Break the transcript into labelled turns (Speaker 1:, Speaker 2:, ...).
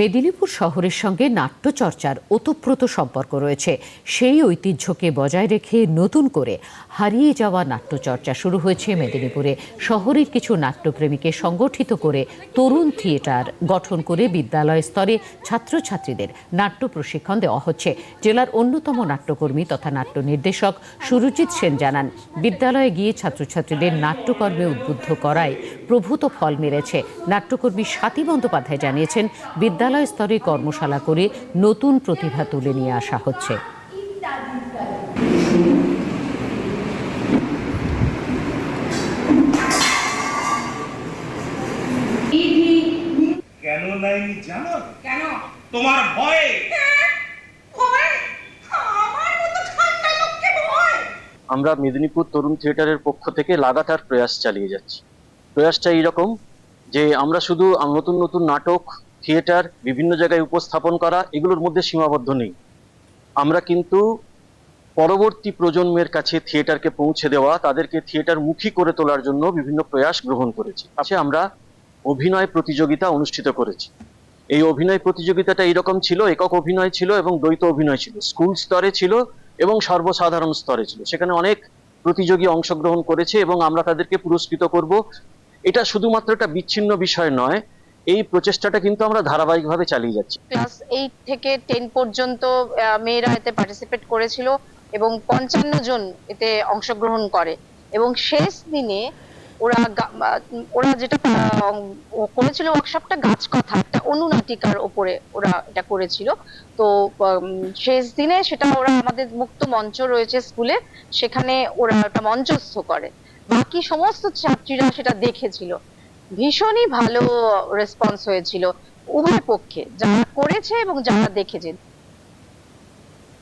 Speaker 1: মেদিনীপুর শহরের সঙ্গে নাট্যচর্চার ওতপ্রোত সম্পর্ক রয়েছে। সেই ঐতিহ্যকে বজায় রেখে নতুন করে হারিয়ে যাওয়া নাট্যচর্চা শুরু হয়েছে মেদিনীপুরে। শহরের কিছু নাট্যপ্রেমীকে সংগঠিত করে তরুণ থিয়েটার গঠন করে বিদ্যালয় স্তরে ছাত্রছাত্রীদের নাট্য প্রশিক্ষণ দেওয়া হচ্ছে। জেলার অন্যতম নাট্যকর্মী তথা নাট্য নির্দেশক সুরজিৎ সেন জানান, বিদ্যালয়ে গিয়ে ছাত্রছাত্রীদের নাট্যকর্মে উদ্বুদ্ধ করায় প্রভূত ফল মেরেছে নাট্যকর্মী স্বাতী বন্দ্যোপাধ্যায় জানিয়েছেন বিদ্যালয় স্তরে কর্মশালা করে নতুন প্রতিভা তুলে নিয়ে আসা হচ্ছে।
Speaker 2: কেন নাইনি জানো?
Speaker 3: কেন?
Speaker 2: তোমার ভয়?
Speaker 3: আমরা
Speaker 4: মেদিনীপুর তরুণ থিয়েটারের পক্ষ থেকে লাগাতার প্রয়াস চালিয়ে যাচ্ছি। প্রয়াসটা এইরকম যে আমরা শুধু নতুন নতুন নাটক থিয়েটার, বিভিন্ন জায়গায় উপস্থাপন করা, এগুলোর মধ্যে সীমাবদ্ধ নেই। আমরা কিন্তু পরবর্তী প্রজন্মের কাছে থিয়েটারকে পৌঁছে দেওয়া, তাদেরকে থিয়েটার মুখী করে তোলার জন্য বিভিন্ন প্রয়াস গ্রহণ করেছি। আছে আমরা অভিনয় প্রতিযোগিতা অনুষ্ঠিত করেছি। এই অভিনয় প্রতিযোগিতাটা এইরকম ছিল, একক অভিনয় ছিল এবং দ্বৈত অভিনয় ছিল। স্কুল স্তরে ছিল এবং সর্বসাধারণ স্তরে ছিল। সেখানে অনেক প্রতিযোগী অংশগ্রহণ করেছে এবং আমরা তাদেরকে পুরস্কৃত করব। এটা শুধুমাত্র একটা বিচ্ছিন্ন বিষয় নয় এই প্রচেষ্টাটা কিন্তু আমরা ধারাবাহিকভাবে চালিয়ে যাচ্ছি।
Speaker 5: ক্লাস এইট থেকে টেন পর্যন্ত মেয়েরা এতে পার্টিসিপেট করেছিল এবং পঞ্চান্ন জন এতে অংশগ্রহণ করে। এবং শেষ দিনে ওরা ওরা যেটা করেছিল ওয়ার্কশপটা গাছ কথা একটা অনুনাটিকার ওপরে ওরা এটা করেছিল। তো শেষ দিনে সেটা ওরা আমাদের মুক্ত মঞ্চ রয়েছে স্কুলে, সেখানে ওরা একটা মঞ্চস্থ করে। বাকি সমস্ত ছাত্রীরা সেটা দেখেছিল। ভীষণই ভালো রেসপন্স হয়েছিল উভয় পক্ষে যারা করেছে এবং যারা দেখেছে।